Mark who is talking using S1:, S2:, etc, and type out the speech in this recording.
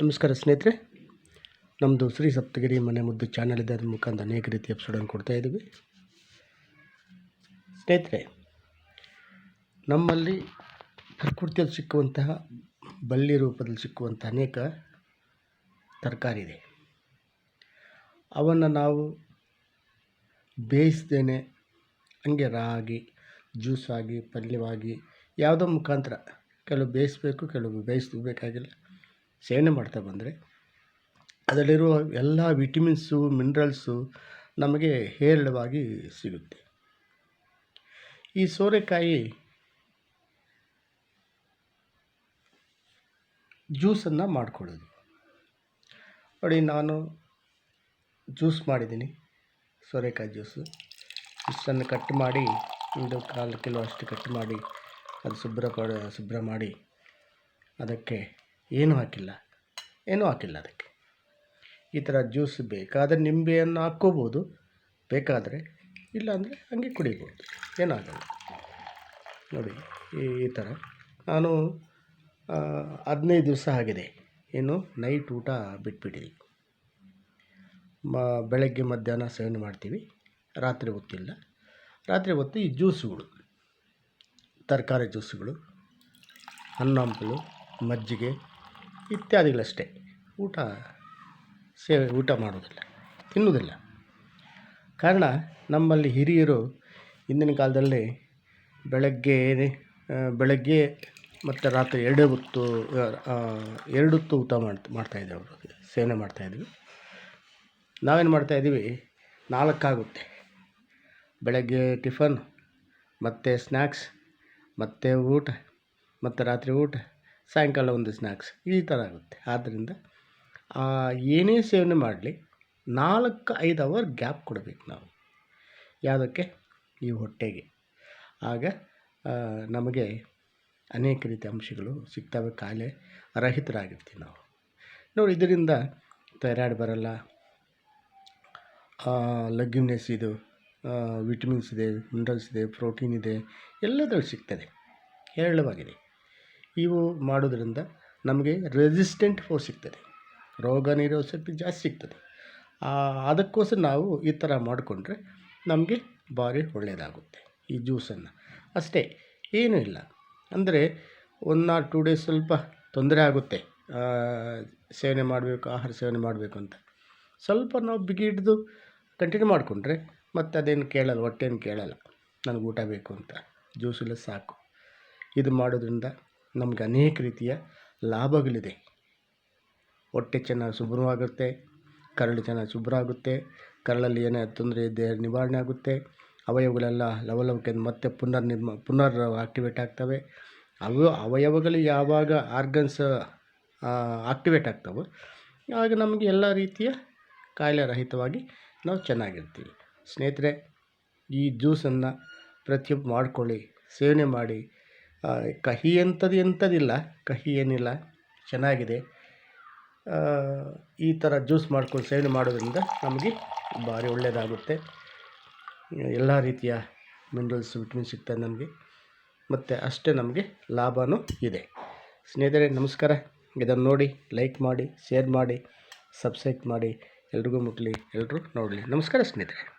S1: ನಮಸ್ಕಾರ ಸ್ನೇಹಿತರೆ ನಮ್ಮದು ಶ್ರೀ ಸಪ್ತಗಿರಿ ಮನೆ ಮುದ್ದು ಚಾನಲ್ ಇದೆ ಅದ್ರ ಮುಖಾಂತರ ಅನೇಕ ರೀತಿಯ ಎಪಿಸೋಡನ್ನು ಕೊಡ್ತಾ ಇದ್ದೀವಿ. ಸ್ನೇಹಿತರೆ, ನಮ್ಮಲ್ಲಿ ಪ್ರಕೃತಿಯಲ್ಲಿ ಸಿಕ್ಕುವಂತಹ ಬಳ್ಳಿ ರೂಪದಲ್ಲಿ ಸಿಕ್ಕುವಂಥ ಅನೇಕ ತರಕಾರಿ ಇದೆ. ಅವನ್ನು ನಾವು ಬೇಯಿಸ್ದೇನೆ ಹಂಗೆ ರಾಗಿ, ಜ್ಯೂಸಾಗಿ, ಪಲ್ಯವಾಗಿ ಯಾವುದೋ ಮುಖಾಂತರ. ಕೆಲವು ಬೇಯಿಸ್ಬೇಕು ಕೆಲವು ಬೇಯಿಸಬೇಕಾಗಿಲ್ಲ ಸೇವನೆ ಮಾಡ್ತಾ ಬಂದರೆ ಅದರಲ್ಲಿರುವ ಎಲ್ಲ ವಿಟಮಿನ್ಸು, ಮಿನರಲ್ಸು ನಮಗೆ ಹೇರಳವಾಗಿ ಸಿಗುತ್ತೆ. ಈ ಸೋರೆಕಾಯಿ ಜ್ಯೂಸನ್ನು ಮಾಡ್ಕೊಳ್ಳೋದು. ನೋಡಿ, ನಾನು ಜ್ಯೂಸ್ ಮಾಡಿದ್ದೀನಿ, ಸೋರೆಕಾಯಿ ಜ್ಯೂಸು. ಇಷ್ಟನ್ನು ಕಟ್ ಮಾಡಿ, ಒಂದು ಕಾಲು ಕಿಲೋ ಅಷ್ಟು ಕಟ್ ಮಾಡಿ, ಅದು ಶುಭ್ರ ಶುಭ್ರ ಮಾಡಿ ಅದಕ್ಕೆ ಏನೂ ಹಾಕಿಲ್ಲ ಏನೂ ಹಾಕಿಲ್ಲ ಅದಕ್ಕೆ. ಈ ಥರ ಜ್ಯೂಸ್ ಬೇಕಾದರೆ ನಿಂಬೆಯನ್ನು ಹಾಕ್ಕೋಬೋದು, ಬೇಕಾದರೆ ಇಲ್ಲಾಂದರೆ ಹಾಗೆ ಕುಡಿಬೋದು, ಏನಾಗಲ್ಲ. ನೋಡಿ, ಈ ಈ ಥರ. ನಾನು ಹದಿನೈದು ದಿವಸ ಆಗಿದೆ. ಏನು ನೈಟ್ ಊಟ ಬಿಟ್ಬಿಟ್ಟಿದ್ದೀವಿ ಮ, ಬೆಳಗ್ಗೆ ಮಧ್ಯಾಹ್ನ ಸೇವನೆ ಮಾಡ್ತೀವಿ, ರಾತ್ರಿ ಹೊತ್ತಿಲ್ಲ. ರಾತ್ರಿ ಹೊತ್ತು ಈ ಜ್ಯೂಸುಗಳು, ತರಕಾರಿ ಜ್ಯೂಸುಗಳು ಹಣ್ಣು ಮಜ್ಜಿಗೆ ಇತ್ಯಾದಿಗಳಷ್ಟೇ. ಊಟ ಸೇವೆ ಊಟ ಮಾಡೋದಿಲ್ಲ, ತಿನ್ನುವುದಿಲ್ಲ. ಕಾರಣ ನಮ್ಮಲ್ಲಿ ಹಿರಿಯರು ಹಿಂದಿನ ಕಾಲದಲ್ಲಿ ಬೆಳಗ್ಗೆ ಬೆಳಗ್ಗೆ ಮತ್ತು ರಾತ್ರಿ ಎರಡೇ ಹೊತ್ತು ಎರಡು ಹೊತ್ತು ಊಟ ಮಾಡ್ತಾ ಮಾಡ್ತಾಯಿದ್ದರು ಅವರು, ಸೇವನೆ ಮಾಡ್ತಾಯಿದ್ವಿ ನಾವೇನು ಮಾಡ್ತಾಯಿದ್ದೀವಿ ನಾಲ್ಕಾಗುತ್ತೆ. ಬೆಳಗ್ಗೆ ಟಿಫನ್, ಮತ್ತು ಸ್ನ್ಯಾಕ್ಸ್ ಮತ್ತು ಊಟ, ಮತ್ತು ರಾತ್ರಿ ಊಟ ಸಾಯಂಕಾಲ ಒಂದು ಸ್ನ್ಯಾಕ್ಸ್ ಈ ಥರ ಆಗುತ್ತೆ. ಆದ್ದರಿಂದ ಏನೇ ಸೇವನೆ ಮಾಡಲಿ, ನಾಲ್ಕು ಐದು ಅವರ್ ಗ್ಯಾಪ್ ಕೊಡಬೇಕು ನಾವು. ಯಾವುದಕ್ಕೆ? ಈ ಹೊಟ್ಟೆಗೆ. ಆಗ ನಮಗೆ ಅನೇಕ ರೀತಿಯ ಅಂಶಗಳು ಸಿಗ್ತವೆ, ಕಾಯಿಲೆ ರಹಿತರಾಗಿರ್ತೀವಿ ನಾವು. ನೋಡಿ, ಇದರಿಂದ ಥೈರಾಯ್ಡ್ ಬರಲ್ಲ. ಲಗ್ಯುಮ್ನೆಸ್ ಇದು ವಿಟಮಿನ್ಸ್ ಇದೆ ಮಿನರಲ್ಸ್ ಇದೆ ಪ್ರೋಟೀನ್ ಇದೆ, ಎಲ್ಲದರಲ್ಲಿ ಸಿಗ್ತದೆ. ಹೇರಳವಾಗಿದೆ ಇವು ಮಾಡೋದ್ರಿಂದ ನಮಗೆ ರೆಸಿಸ್ಟೆಂಟ್ ಫೋರ್ ಸಿಗ್ತದೆ. ರೋಗ ನಿರೋಧಕ ಶಕ್ತಿ ಜಾಸ್ತಿ ಸಿಗ್ತದೆ. ಅದಕ್ಕೋಸ್ಕರ ನಾವು ಈ ಥರ ಮಾಡಿಕೊಂಡ್ರೆ ನಮಗೆ ಭಾರಿ ಒಳ್ಳೆಯದಾಗುತ್ತೆ ಈ ಜ್ಯೂಸನ್ನು. ಅಷ್ಟೇ, ಏನೂ ಇಲ್ಲ. ಅಂದರೆ ಒನ್ ಆರ್ ಟೂ ಡೇಸ್ ಸ್ವಲ್ಪ ತೊಂದರೆ ಆಗುತ್ತೆ. ಸೇವನೆ ಮಾಡಬೇಕು, ಆಹಾರ ಸೇವನೆ ಮಾಡಬೇಕು ಅಂತ. ಸ್ವಲ್ಪ ನಾವು ಬಿಗಿ ಹಿಡಿದು ಕಂಟಿನ್ಯೂ ಮಾಡಿಕೊಂಡ್ರೆ ಮತ್ತು ಅದೇನು ಕೇಳಲ್ಲ, ಹೊಟ್ಟೆನು ಕೇಳಲ್ಲ. ನನಗೆ ಊಟ ಬೇಕು ಅಂತ. ಜ್ಯೂಸಲ್ಲೇ ಸಾಕು. ಇದು ಮಾಡೋದ್ರಿಂದ ನಮ್ಗೆ ಅನೇಕ ರೀತಿಯ ಲಾಭಗಳಿದೆ. ಹೊಟ್ಟೆ ಚೆನ್ನಾಗಿ ಶುಭ್ರವಾಗುತ್ತೆ, ಕರಳು ಚೆನ್ನಾಗಿ ಶುಭ್ರ ಆಗುತ್ತೆ, ಕರಳಲ್ಲಿ ಏನೇ ತೊಂದರೆ ಇದ್ದೇ ನಿವಾರಣೆ ಆಗುತ್ತೆ. ಅವಯವಗಳೆಲ್ಲ ಲವಲವಕ್ಕೆ ಮತ್ತೆ ಪುನರ್ ಪುನರ್ ಆಕ್ಟಿವೇಟ್ ಆಗ್ತವೆ. ಅವು, ಅವಯವಗಳು ಯಾವಾಗ ಆರ್ಗನ್ಸ್ ಆಕ್ಟಿವೇಟ್ ಆಗ್ತವೋ, ಆಗ ನಮಗೆ ಎಲ್ಲ ರೀತಿಯ ಕಾಯಿಲೆ ರಹಿತವಾಗಿ ನಾವು ಚೆನ್ನಾಗಿರ್ತೀವಿ. ಸ್ನೇಹಿತರೆ, ಈ ಜ್ಯೂಸನ್ನು ಪ್ರತಿಯೊಬ್ಬ ಮಾಡ್ಕೊಳ್ಳಿ, ಸೇವನೆ ಮಾಡಿ ಕಹಿ ಎಂಥದ್ದು ಎಂಥದಿಲ್ಲ. ಕಹಿ ಏನಿಲ್ಲ. ಚೆನ್ನಾಗಿದೆ. ಈ ಥರ ಜ್ಯೂಸ್ ಮಾಡ್ಕೊಂಡು ಸೇವನೆ ಮಾಡೋದ್ರಿಂದ ನಮಗೆ ಭಾರಿ ಒಳ್ಳೆಯದಾಗುತ್ತೆ ಎಲ್ಲ ರೀತಿಯ ಮಿನರಲ್ಸ್, ವಿಟಮಿನ್ ಸಿಗ್ತದೆ ನಮಗೆ. ಮತ್ತು ಅಷ್ಟೇ ನಮಗೆ ಲಾಭವೂ ಇದೆ. ಸ್ನೇಹಿತರೆ, ನಮಸ್ಕಾರ. ಇದನ್ನು ನೋಡಿ, ಲೈಕ್ ಮಾಡಿ, ಶೇರ್ ಮಾಡಿ, ಸಬ್ಸ್ಕ್ರೈಬ್ ಮಾಡಿ. ಎಲ್ರಿಗೂ ಮುಟ್ಲಿ. ಎಲ್ಲರೂ ನೋಡಲಿ. ನಮಸ್ಕಾರ ಸ್ನೇಹಿತರೆ.